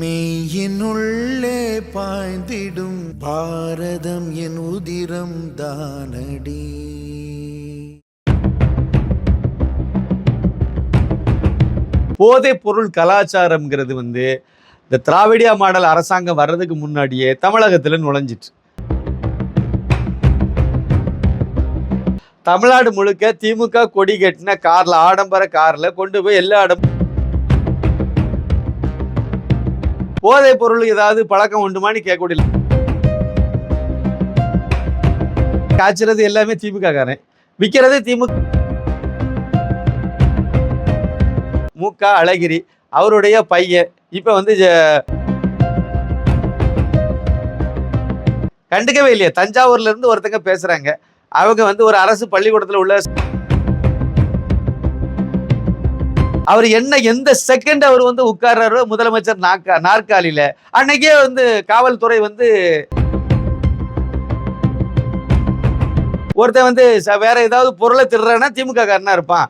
மெய்யினுள்ளே பாய்ந்திடும் பாரதம் என் உதிரம் தானடி. போதைப் பொருள் கலாச்சாரம்ங்கிறது வந்து இந்த திராவிடியா மாடல் அரசாங்கம் வர்றதுக்கு முன்னாடியே தமிழகத்தில் நுழைஞ்சிட்டு. தமிழ்நாடு முழுக்க திமுக கொடி கட்டின கார்ல ஆடம்பர கார்ல கொண்டு போய் எல்லா இடம் போதைப் பொருள் ஏதாவது பழக்கம் உண்டுமான்னு கேட்கக்கூடிய காய்ச்சறது எல்லாமே திமுகக்காரன் விற்கிறது திமுக. முக அழகிரி அவருடைய பையன். இப்ப வந்து கண்டுக்கவே இல்லையா. தஞ்சாவூர்ல இருந்து ஒருத்தங்க பேசுறாங்க. அவங்க வந்து ஒரு அரசு பள்ளிக்கூடத்துல உள்ள அவர் என்ன எந்த செகண்ட் அவர் வந்து உட்கார்றாரோ முதலமைச்சர் நாற்கா நாற்காலியில அன்னைக்கே வந்து காவல்துறை வந்து ஒருத்தன் வந்து வேற ஏதாவது பொருளை திருறானா திமுக காரனா இருப்பான்.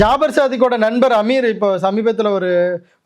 ஜாபர் சாதிக்கோட நண்பர் அமீர் இப்போ சமீபத்தில் ஒரு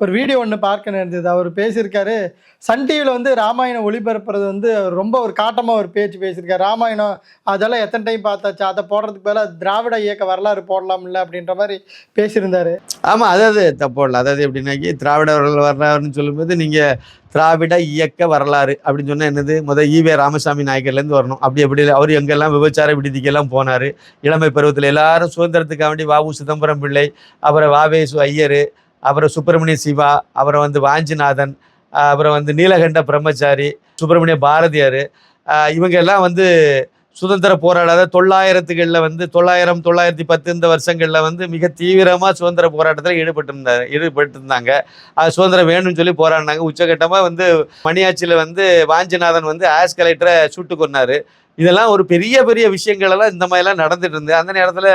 ஒரு வீடியோ ஒன்று பார்க்க நேர்ந்தது அவர் பேசியிருக்காரு. சன் டிவியில் வந்து ராமாயணம் ஒளிபரப்புறது வந்து ரொம்ப ஒரு காட்டமாக ஒரு பேச்சு பேசியிருக்காரு. ராமாயணம் அதெல்லாம் எத்தனை டைம் பார்த்தாச்சு? அதை போடுறதுக்கு பதிலாக திராவிட இயக்க வரலாறு போடலாம்ல அப்படின்ற மாதிரி பேசியிருந்தார். ஆமாம் அதாவது தப்போடல அதாவது எப்படின்னாக்கி திராவிட வரலாறுன்னு சொல்லும்போது நீங்கள் திராவிட இயக்க வரலாறு அப்படின்னு சொன்னால் என்னது? முதல் ஈவே ராமசாமி நாயக்கர்லேருந்து வரணும். அப்படி எப்படி அவர் எங்கெல்லாம் விபச்சார விடுதிக்கெல்லாம் போனார்? இளமை பருவத்தில் எல்லாரும் சுதந்திரத்துக்காக வேண்டி வாவு சிதம்பரம் பிள்ளை அப்புறம் வாவேசு ஐயர் அப்புறம் சுப்பிரமணிய சிவா அப்புறம் வந்து வாஞ்சிநாதன் அப்புறம் வந்து நீலகண்ட பிரம்மச்சாரி சுப்பிரமணிய பாரதியார் இவங்க எல்லாம் வந்து சுதந்திர போராடாத தொள்ளாயிரத்துகளில் வந்து தொள்ளாயிரம் தொள்ளாயிரத்தி பத்து இந்த வருஷங்களில் வந்து மிக தீவிரமாக சுதந்திர போராட்டத்தில் ஈடுபட்டிருந்தார் ஈடுபட்டிருந்தாங்க. அது சுதந்திரம் வேணும்னு சொல்லி போராடினாங்க. உச்சகட்டமாக வந்து மணியாச்சியில் வந்து வாஞ்சிநாதன் வந்து ஆஸ்கலேட்டரை சுட்டு கொண்டார் இதெல்லாம் ஒரு பெரிய பெரிய விஷயங்களெல்லாம் இந்த மாதிரிலாம் நடந்துட்டு இருந்து அந்த நேரத்தில்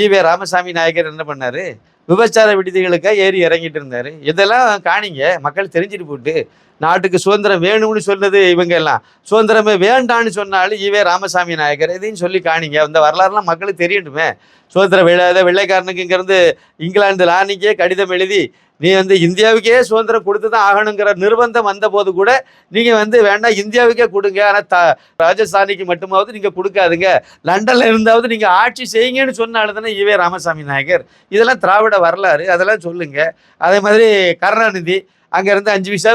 ஈவே ராமசாமி நாயக்கர் என்ன பண்ணாரு? விபச்சார விடுதிகளுக்காக ஏறி இறங்கிட்டு இருந்தார். இதெல்லாம் காணிங்க. மக்கள் தெரிஞ்சுட்டு போட்டு நாட்டுக்கு சுதந்திரம் வேணும்னு சொன்னது இவங்க எல்லாம். சுதந்திரமே வேண்டான்னு சொன்னாலும் ஈவே ராமசாமி நாயக்கர் இதையும் சொல்லி காணிங்க. அந்த வரலாறுலாம் மக்களுக்கு தெரியட்டுமே. சுதந்திரம் விழாத வெள்ளைக்காரனுக்கு இங்கேருந்து இங்கிலாந்து லானிக்கே கடிதம் எழுதி நீ வந்து இந்தியாவுக்கே சுதந்திரம் கொடுத்து தான் ஆகணுங்கிற நிர்பந்தம் வந்தபோது கூட நீங்கள் வந்து வேண்டாம் இந்தியாவுக்கே கொடுங்க. ஆனால் த ராஜஸ்தானிக்கு மட்டுமாவது நீங்கள் கொடுக்காதுங்க. லண்டனில் இருந்தாவது நீங்கள் ஆட்சி செய்யுங்கன்னு சொன்னாலும் தானே ஈவே ராமசாமி நாயகர். இதெல்லாம் திராவிட வரலாறு. அதெல்லாம் சொல்லுங்க. அதே மாதிரி கருணாநிதி அங்கேருந்து அஞ்சு பைசா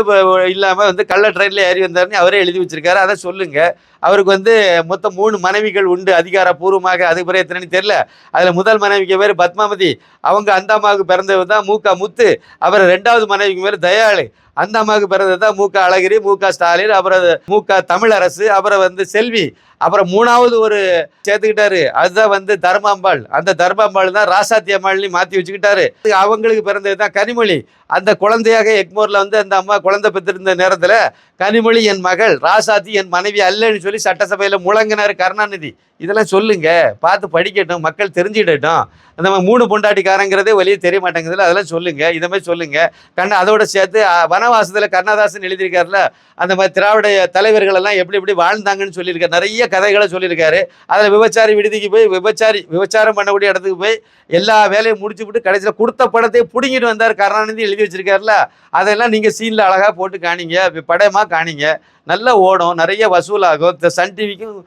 இல்லாமல் வந்து கள்ள ட்ரெயினில் ஏறி வந்தார்னு அவரே எழுதி வச்சிருக்காரு. அதை சொல்லுங்கள் அவருக்கு வந்து மொத்தம் மூணு மனைவிகள் உண்டு. அதிகாரப்பூர்வமாக அதுக்கு பிறகு எத்தனைன்னு தெரியல. அதில் முதல் மனைவிக்கு பேர் பத்மாவதி அவங்க அந்த அம்மாவுக்கு பிறந்தவர் தான் மூக்கா முத்து. அப்புறம் ரெண்டாவது மனைவிக்கு பேர் தயாளு. அந்த அம்மாவுக்கு பிறந்தது தான் மூக்கா அழகிரி மூக்கா ஸ்டாலின் அப்புறம் மூக்கா தமிழரசு அப்புறம் வந்து செல்வி. அப்புறம் மூணாவது ஒரு சேர்த்துக்கிட்டாரு. அதுதான் வந்து தர்மாம்பாள். அந்த தர்மாம்பாள் தான் ராசாத்தி அம்மாள்னு மாற்றி வச்சுக்கிட்டாரு. அவங்களுக்கு பிறந்தது தான் கனிமொழி. அந்த குழந்தையாக எக்மோரில் வந்து அந்த அம்மா குழந்தை பெற்றிருந்த நேரத்தில் கனிமொழி என் மகள் ராசாத்தி என் மனைவி அல்லன்னு சொல்லி சட்டசபையில் முழங்கினார் கருணாநிதி. இதெல்லாம் சொல்லுங்க. பார்த்து படிக்கட்டும் மக்கள் தெரிஞ்சுக்கிடட்டும். நம்ம மாதிரி மூணு பொண்டாட்டிக்காரங்கிறதே வெளியே தெரிய மாட்டேங்குதுல அதெல்லாம் சொல்லுங்க. இதை மாதிரி சொல்லுங்க. கண்ண அதோட சேர்த்து வனவாசத்தில் கண்ணதாசன் எழுதியிருக்காருல அந்த மாதிரி திராவிட தலைவர்கள் எல்லாம் எப்படி எப்படி வாழ்ந்தாங்கன்னு சொல்லியிருக்காரு. நிறைய கதைகளை சொல்லியிருக்காரு. அதில் விபச்சாரி விடுதிக்கு போய் விபச்சாரி விபச்சாரம் பண்ணக்கூடிய இடத்துக்கு போய் எல்லா வேலையும் முடிச்சு விட்டு கடைசியில் கொடுத்த படத்தை பிடுங்கிட்டு வந்தார் கருணாநிதி எழுதி வச்சிருக்காருல. அதெல்லாம் நீங்கள் சீனில் அழகாக போட்டு காணிங்க படமாக காணிங்க. நல்லா ஓடும் நிறைய வசூலாகும். இந்த சன் டிவிக்கும்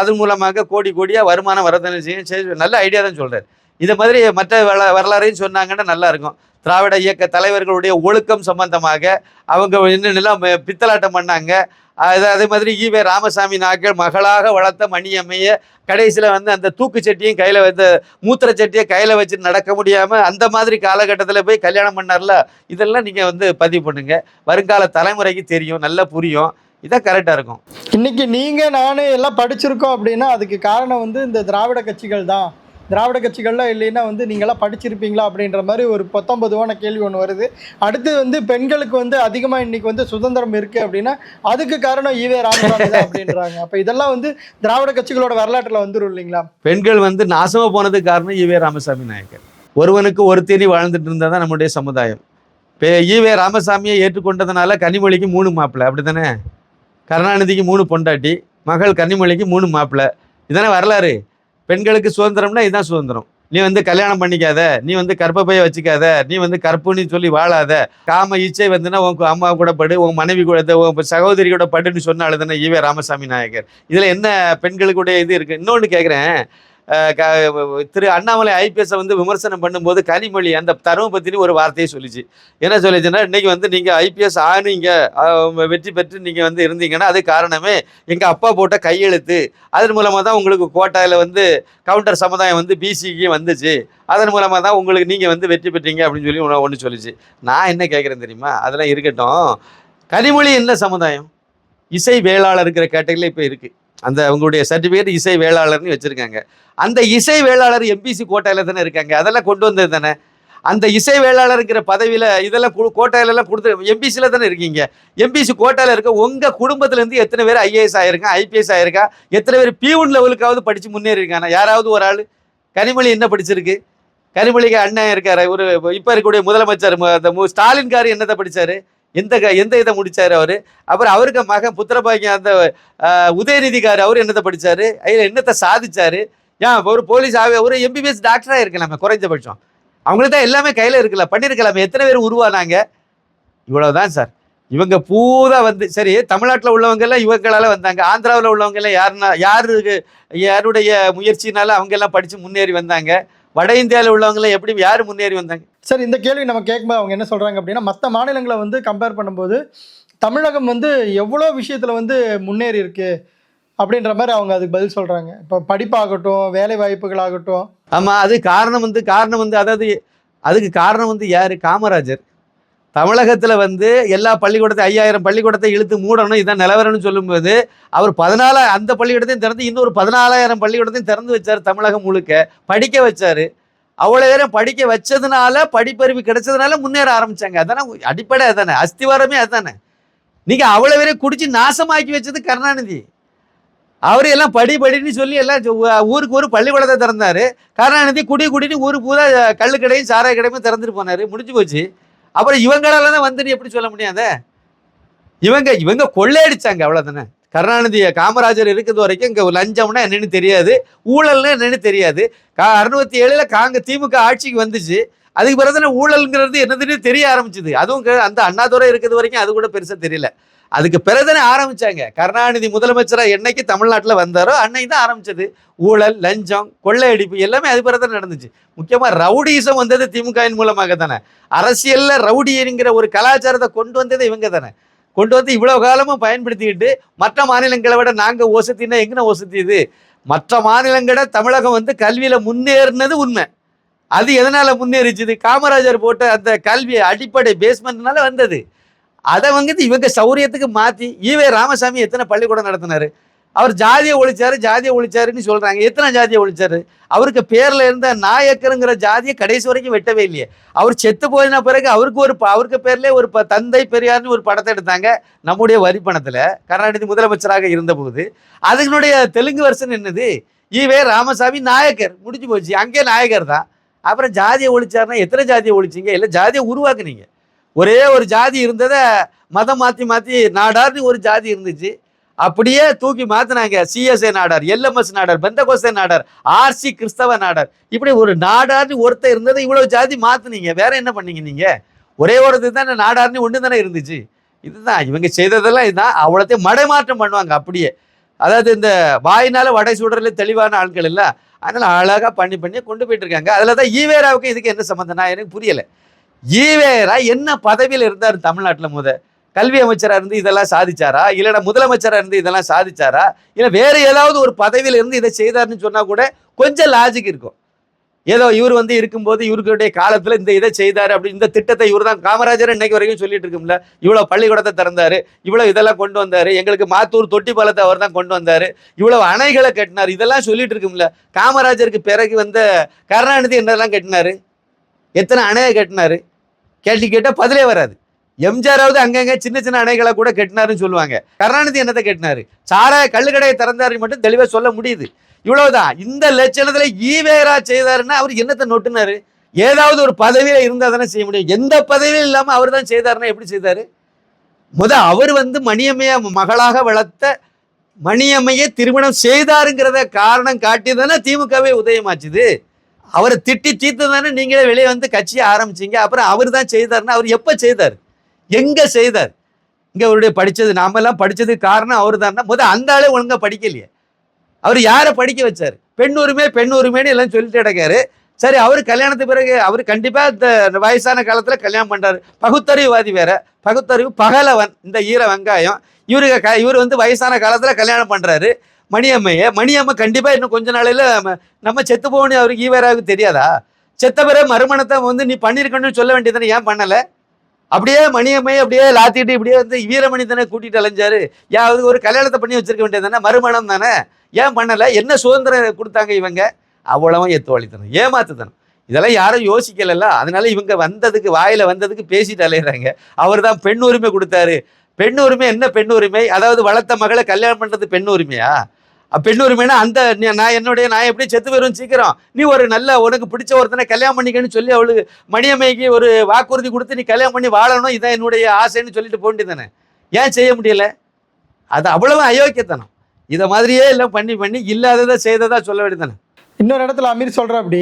அது மூலமாக கோடி கோடியாக வருமானம் வரதான செய்யும் சரி, நல்ல ஐடியா தான் சொல்கிறார் இது மாதிரி மற்ற வரலா வரலாறையும் சொன்னாங்கன்னா நல்லாயிருக்கும் திராவிட இயக்க தலைவர்களுடைய ஒழுக்கம் சம்பந்தமாக அவங்க என்னென்னலாம் பித்தலாட்டம் பண்ணாங்க. அது அதே மாதிரி ஈவே ராமசாமி நாயக்கர் மகளாக வளர்த்த மணியம்மையை கடைசியில் வந்து அந்த தூக்கு சட்டியும் கையில் வந்து மூத்திர சட்டியை கையில் வச்சு நடக்க முடியாமல் அந்த மாதிரி காலகட்டத்தில் போய் கல்யாணம் பண்ணார்ல? இதெல்லாம் நீங்கள் வந்து பதிவு பண்ணுங்கள் வருங்கால தலைமுறைக்கு தெரியும் நல்லா புரியும். இதான் கரெக்டாக இருக்கும். இன்னைக்கு நீங்கள் நான் எல்லாம் படிச்சிருக்கோம் அப்படின்னா அதுக்கு காரணம் வந்து இந்த திராவிட கட்சிகள் தான். திராவிட கட்சிகள்லாம் இல்லைன்னா வந்து நீங்களாம் படிச்சிருப்பீங்களா அப்படின்ற மாதிரி ஒரு பத்தொன்பதுவான கேள்வி ஒன்று வருது. அடுத்து வந்து பெண்களுக்கு வந்து அதிகமாக இன்னைக்கு வந்து சுதந்திரம் இருக்குது அப்படின்னா அதுக்கு காரணம் ஈவே ராமசாமி அப்படின்றாங்க. அப்போ இதெல்லாம் வந்து திராவிட கட்சிகளோட வரலாற்றில் வந்துடும் இல்லைங்களா? பெண்கள் வந்து நாசமாக போனதுக்கு காரணம் ஈவே ராமசாமி நாயக்கர். ஒருவனுக்கு ஒரு தேனி வாழ்ந்துட்டு இருந்தால் தான் நம்முடைய சமுதாயம். இப்போ ஈவே ராமசாமியை ஏற்றுக்கொண்டதுனால கனிமொழிக்கு மூணு மாப்பிள்ளை. அப்படி தானே கருணாநிதிக்கு மூணு பொண்டாட்டி மகள் கன்னிமொழிக்கு மூணு மாப்பிள்ளை. இதானே வரலாறு. பெண்களுக்கு சுதந்திரம்னா இதுதான் சுதந்திரம். நீ வந்து கல்யாணம் பண்ணிக்காத நீ வந்து கற்பப்பைய வச்சுக்காத நீ வந்து கற்புன்னு சொல்லி வாழாத காம இச்சை வந்துன்னா உன் அம்மா கூட படு உன் மனைவி கூட உன் சகோதரி கூட படுன்னு சொன்னாலும் தானே ஈவே ராமசாமி நாயகர். இதில் என்ன பெண்களுக்குடைய இது இருக்குது இன்னொன்று கேட்குறேன் திரு அண்ணாமலை ஐபிஎஸை வந்து விமர்சனம் பண்ணும்போது கனிமொழி அந்த தரும பற்றினு ஒரு வார்த்தையை சொல்லிச்சு. என்ன சொல்லிச்சுன்னா இன்னைக்கு வந்து நீங்கள் ஐபிஎஸ் ஆனீங்க வெற்றி பெற்று நீங்கள் வந்து இருந்தீங்கன்னா அது காரணமே எங்கள் அப்பா போட்ட கையெழுத்து. அதன் மூலமாக தான் உங்களுக்கு கோட்டாயில் வந்து கவுண்டர் சமுதாயம் வந்து பிசிக்கு வந்துச்சு. அதன் மூலமாக தான் உங்களுக்கு நீங்கள் வந்து வெற்றி பெற்றீங்க அப்படின்னு சொல்லி ஒன்று ஒன்று சொல்லிச்சு. நான் என்ன கேட்குறேன் தெரியுமா? அதெல்லாம் இருக்கட்டும். கனிமொழி என்ன சமுதாயம்? இசை வேளாளர் இருக்கிற கேட்டகரியில் இப்போ இருக்குது அந்த அவங்களுடைய சர்டிஃபிகேட் இசை வேளாளர்னு வச்சுருக்காங்க. அந்த இசை வேளாளர் எம்பிசி கோட்டையில் தானே இருக்காங்க. அதெல்லாம் கொண்டு வந்தது தானே? அந்த இசை வேளாளருங்கிற பதவியில் இதெல்லாம் கு- கோட்டையிலலாம் கொடுத்து எம்பிசியில் தானே இருக்கீங்க? எம்பிசி கோட்டையில் இருக்க உங்கள் குடும்பத்துலேருந்து எத்தனை பேர் ஐஏஎஸ் ஆயிருக்கா ஐபிஎஸ் ஆயிருக்கா எத்தனை பேர் பியூன் லெவலுக்காவது படித்து முன்னேறியிருக்காங்க யாராவது ஒரு ஆள்? கனிமொழி என்ன படிச்சிருக்கு? கனிமொழிக்கு அண்ணன் இருக்கார் ஒரு இப்போ இருக்கக்கூடிய முதலமைச்சர் அந்த மு- ஸ்டாலின் கார் என்னத்தை படித்தார் எந்த க- எந்த இதை முடித்தார் அவர்? அப்புறம் அவருக்கு மகன் புத்திரபாக்கியம் அந்த உதயநிதிக்கார் அவர் என்னத்தை படித்தார் அதில் என்னத்தை சாதிச்சார்? ஏன் ஒரு போலீஸ் ஆவே ஒரு எம்பிபிஎஸ் டாக்டராக இருக்கலாமே குறைஞ்சபட்சம். அவங்களுக்கு தான் எல்லாமே கையில் இருக்கல பண்ணியிருக்கலாமே எத்தனை பேர் உருவானாங்க? இவ்வளோதான் சார். இவங்க பூரா வந்து சரி தமிழ்நாட்டில் உள்ளவங்கெல்லாம் எல்லாம் வந்தாங்க. ஆந்திராவில் உள்ளவங்கெல்லாம் யாருன்னா யாருக்கு யாருடைய முயற்சினால அவங்கெல்லாம் படித்து முன்னேறி வந்தாங்க. வட இந்தியாவில் உள்ளவங்க எல்லாம் எப்படி யார் முன்னேறி வந்தாங்க? சரி இந்த கேள்வி நம்ம கேட்கும்போது அவங்க என்ன சொல்கிறாங்க அப்படின்னா மற்ற மாநிலங்களை வந்து கம்பேர் பண்ணும்போது தமிழகம் வந்து எவ்வளோ விஷயத்தில் வந்து முன்னேறி இருக்கு அப்படின்ற மாதிரி அவங்க அதுக்கு பதில் சொல்கிறாங்க இப்போ படிப்பாகட்டும் வேலை வாய்ப்புகளாகட்டும் ஆமா அது காரணம் வந்து காரணம் வந்து அதாவது அதுக்கு காரணம் வந்து யாரு? காமராஜர். தமிழகத்தில் வந்து எல்லா பள்ளிக்கூடத்தை ஐயாயிரம் பள்ளிக்கூடத்தை இழுத்து மூடணும் இதான் நிலவரம்னு சொல்லும்போது அவர் பதினாலு அந்த பள்ளிக்கூடத்தையும் திறந்து இன்னொரு பதினாலாயிரம் பள்ளிக்கூடத்தையும் திறந்து வச்சார் தமிழகம் முழுக்க. படிக்க வச்சார். அவ்வளோ நேரம் படிக்க வச்சதுனால படிப்பறிவு கிடைச்சதுனால முன்னேற ஆரம்பித்தாங்க அதானே அடிப்படை அதானே அஸ்திவாரமே அதானே. நீங்கள் அவ்வளோ பேரையும் குடிச்சு நாசமாக்கி வச்சது கருணாநிதி. அவர் எல்லாம் படி படின்னு சொல்லி எல்லாம் ஊருக்கு ஒரு பள்ளிக்கூடத்தை திறந்தார். கருணாநிதி குடி குடின்னு ஊருக்கு பூரா கல்லு கடையும் சாராய கடையும் திறந்துட்டு போனார். முடிஞ்சு போச்சு. அப்புறம் இவங்களால தான் வந்து எப்படி சொல்ல முடியாத இவங்க இவங்க கொள்ளையடிச்சாங்க அவ்வளோதானே கருணாநிதி காமராஜர் இருக்கிறது வரைக்கும் இங்கே லஞ்சம்னா என்னென்னு தெரியாது ஊழல்னா என்னென்னு தெரியாது. கா அறுநூத்தி ஏழில் காங்க திமுக ஆட்சிக்கு வந்துச்சு. அதுக்கு பிறகு தானே ஊழல்ங்கிறது என்னதுன்னு தெரிய ஆரம்பிச்சுது. அதுவும் க- அந்த அண்ணாதுரை இருக்கிறது வரைக்கும் அது கூட பெருசாக தெரியல. அதுக்கு பிறகுதானே ஆரம்பிச்சாங்க. கருணாநிதி முதலமைச்சராக என்னைக்கு தமிழ்நாட்டில் வந்தாரோ அன்னைக்கு தான் ஆரம்பிச்சது. ஊழல் லஞ்சம் கொள்ளையடிப்பு எல்லாமே அது பிறகு தான் நடந்துச்சு. முக்கியமாக ரவுடிசம் வந்தது திமுகவின் மூலமாக தானே. அரசியலில் ரவுடிங்கிற ஒரு கலாச்சாரத்தை கொண்டு வந்தது இவங்க தானே. கொண்டு வந்து இவ்வளோ காலமும் பயன்படுத்திக்கிட்டு மற்ற மாநிலங்களை விட நாங்கள் ஓசத்தின்னா எங்கன ஓசத்தியது மற்ற மாநிலங்களை தமிழகம் வந்து கல்வியில் முன்னேறினது உண்மை. அது எதனால் முன்னேறிச்சுது காமராஜர் போட்ட அந்த கல்வி அடிப்படை பேஸ்மெண்ட்னால வந்தது. அதை வந்து இவங்க சௌரியத்துக்கு மாற்றி ஈவே ராமசாமி எத்தனை பள்ளிக்கூடம் நடத்தினார்? அவர் ஜாதியை ஒழிச்சாரு ஜாதியை ஒழிச்சாருன்னு சொல்கிறாங்க எத்தனை ஜாதியை ஒழிச்சாரு? அவருக்கு பேரில் இருந்த நாயக்கருங்கிற ஜாதியை கடைசி வரைக்கும் வெட்டவே இல்லையே. அவர் செத்து போயின பிறகு அவருக்கு ஒரு ப- அவருக்கு பேர்லயே ஒரு ப- தந்தை பெரியார்னு ஒரு படத்தை எடுத்தாங்க நம்முடைய வரி பணத்தில் கருணாநிதி முதலமைச்சராக இருந்தபோது. அதனுடைய தெலுங்கு வருஷன் என்னது? ஈவே ராமசாமி நாயக்கர். முடிஞ்சு போச்சு. அங்கே நாயக்கர் தான். அப்புறம் ஜாதியை ஒழிச்சாருன்னா எத்தனை ஜாதியை ஒழிச்சிங்க? இல்லை ஜாதியை உருவாக்குனீங்க. ஒரே ஒரு ஜாதி இருந்ததை மதம் மாற்றி மாற்றி நாடார்னு ஒரு ஜாதி இருந்துச்சு. அப்படியே தூக்கி மாற்றினாங்க சிஎஸ்ஏ நாடார் எல்எம்எஸ் நாடார் பெந்தகோஸ்தே நாடார் ஆர்சி கிறிஸ்தவ நாடார். இப்படி ஒரு நாடார்னு ஒருத்தர் இருந்ததை இவ்வளோ ஜாதி மாற்றினீங்க வேற என்ன பண்ணீங்க நீங்கள் ஒரே ஒரு இது தானே நாடார்னு ஒன்று தானே இருந்துச்சு. இதுதான் இவங்க செய்ததெல்லாம் இதுதான். அவ்வளோத்தையும் மடைமாற்றம் பண்ணுவாங்க அப்படியே. அதாவது இந்த வாயினால் வடை சுடுறதுல தெளிவான ஆட்கள் இல்லை. அதனால் அழகாக பண்ணி பண்ணி கொண்டு போயிட்டு இருக்காங்க. அதில் தான் ஈவேராவுக்கு இதுக்கு என்ன சம்மந்தம்னா எனக்கு புரியலை. ஈவேரா என்ன பதவியில் இருந்தார் தமிழ்நாட்டில் முத? கல்வி அமைச்சராக இருந்து இதெல்லாம் சாதிச்சாரா? இல்லைன்னா முதலமைச்சராக இருந்து இதெல்லாம் சாதிச்சாரா? இல்லை வேறு ஏதாவது ஒரு பதவியில் இருந்து இதை செய்தாருன்னு சொன்னால் கூட கொஞ்சம் லாஜிக் இருக்கும். ஏதோ இவர் வந்து இருக்கும்போது இவருடைய காலத்தில் இந்த இதை செய்தார் அப்படி இந்த திட்டத்தை இவர் தான் காமராஜர் இன்னைக்கு வரைக்கும் சொல்லிட்டு இருக்கும்ல. இவ்வளோ பள்ளிக்கூடத்தை திறந்தார் இவ்வளோ இதெல்லாம் கொண்டு வந்தார் எங்களுக்கு மாத்தூர் தொட்டி பாலத்தை அவர் தான் கொண்டு வந்தார் இவ்வளோ அணைகளை கட்டினார் இதெல்லாம் சொல்லிட்டு இருக்கும்ல. காமராஜருக்கு பிறகு வந்த கருணாநிதி என்னெல்லாம் கட்டினாரு? எத்தனை அணையை கட்டினாரு? கேள்வி கேட்டால் பதிலே வராது. எம்ஜிஆராவது அங்கங்கே சின்ன சின்ன அணைகளை கூட கட்டினாருன்னு சொல்லுவாங்க. கருணாநிதி என்னத்தை கட்டினாரு? சாராய கள்ளுக்கடையை திறந்தாருன்னு மட்டும் தெளிவாக சொல்ல முடியுது. இவ்வளவுதான். இந்த லட்சணத்தில் ஈவேரா செய்தாருன்னா அவர் என்னத்தை நொட்டுனாரு? ஏதாவது ஒரு பதவியில் இருந்தால் தானே செய்ய முடியும். எந்த பதவியும் இல்லாமல் அவர் தான் செய்தாருன்னா எப்படி செய்தாரு? முத அவர் வந்து மணியம்மைய மகளாக வளர்த்த மணியம்மையை திருமணம் செய்தாருங்கிறத காரணம் காட்டி தானே திமுகவே உதயமாச்சுது. அவரை திட்டி தீர்த்து தானே நீங்களே வெளியே வந்து கட்சியை ஆரம்பிச்சிங்க. அப்புறம் அவர் தான் செய்தார்னா அவர் எப்போ செய்தார்? எங்கே செய்தார்? இங்கே அவருடைய படிச்சது நாமெல்லாம் படித்ததுக்கு காரணம் அவர் தான்னா முதல் அந்த ஆளே ஒழுங்காக படிக்கலையே. அவர் யாரை படிக்க வச்சார்? பெண் உரிமை பெண் உரிமைன்னு எல்லாம் சொல்லிட்டு கிடக்காரு. சரி அவர் கல்யாணத்துக்கு பிறகு அவர் கண்டிப்பாக இந்த வயசான காலத்தில் கல்யாணம் பண்ணுறாரு பகுத்தறிவுவாதி வேற. பகுத்தறிவு பகலவன் இந்த ஈர வெங்காயம். இவருக்கு க இவர் வந்து வயசான காலத்தில் கல்யாணம் பண்ணுறாரு மணியம்மையே மணியம்மை கண்டிப்பாக இன்னும் கொஞ்ச நாளையில் நம்ம- நம்ம செத்து போகணும் அவருக்கு ஈவராவுக்கு தெரியாதா? செத்த பிற மறுமணத்தை வந்து நீ பண்ணியிருக்கணும்னு சொல்ல வேண்டியதுன்னு ஏன் பண்ணலை? அப்படியே மணியம்மையை அப்படியே லாத்திட்டு இப்படியே வந்து வீரமணி தானே கூட்டிகிட்டு அலைஞ்சாரு. யாவது ஒரு கல்யாணத்தை பண்ணி வச்சிருக்க வேண்டியது தானே மறுமணம் தானே? ஏன் பண்ணலை? என்ன சுதந்திரம் கொடுத்தாங்க இவங்க? அவ்வளவும் எத்துவழித்தனம் ஏமாத்துத்தனம் இதெல்லாம் யாரும் யோசிக்கலல்ல. அதனால இவங்க வந்ததுக்கு வாயில் வந்ததுக்கு பேசிட்டு அலையிறாங்க. அவர் தான் பெண் உரிமை கொடுத்தாரு. பெண் உரிமை என்ன பெண் உரிமை? அதாவது வளர்த்த மகளை கல்யாணம் பண்ணுறது பெண் உரிமையா? பெண் உரிமைனா அந்த நான் என்னுடைய நான் எப்படி செத்து போயிரும் சீக்கிரம். நீ ஒரு நல்ல உனக்கு பிடிச்ச ஒருத்தனை கல்யாணம் பண்ணிக்கன்னு சொல்லி அவளுக்கு மணியம்மைக்கு ஒரு வாக்குறுதி கொடுத்து நீ கல்யாணம் பண்ணி வாழணும் இதான் என்னுடைய ஆசைன்னு சொல்லிட்டு போண்டிதானே ஏன் செய்ய முடியல? அது அவ்வளவு அயோக்கியத்தனம். இதை மாதிரியே எல்லாம் பண்ணி பண்ணி இல்லாததை செய்ததா சொல்ல வேண்டியதானே இன்னொரு இடத்துல அமீர் சொல்கிற அப்படி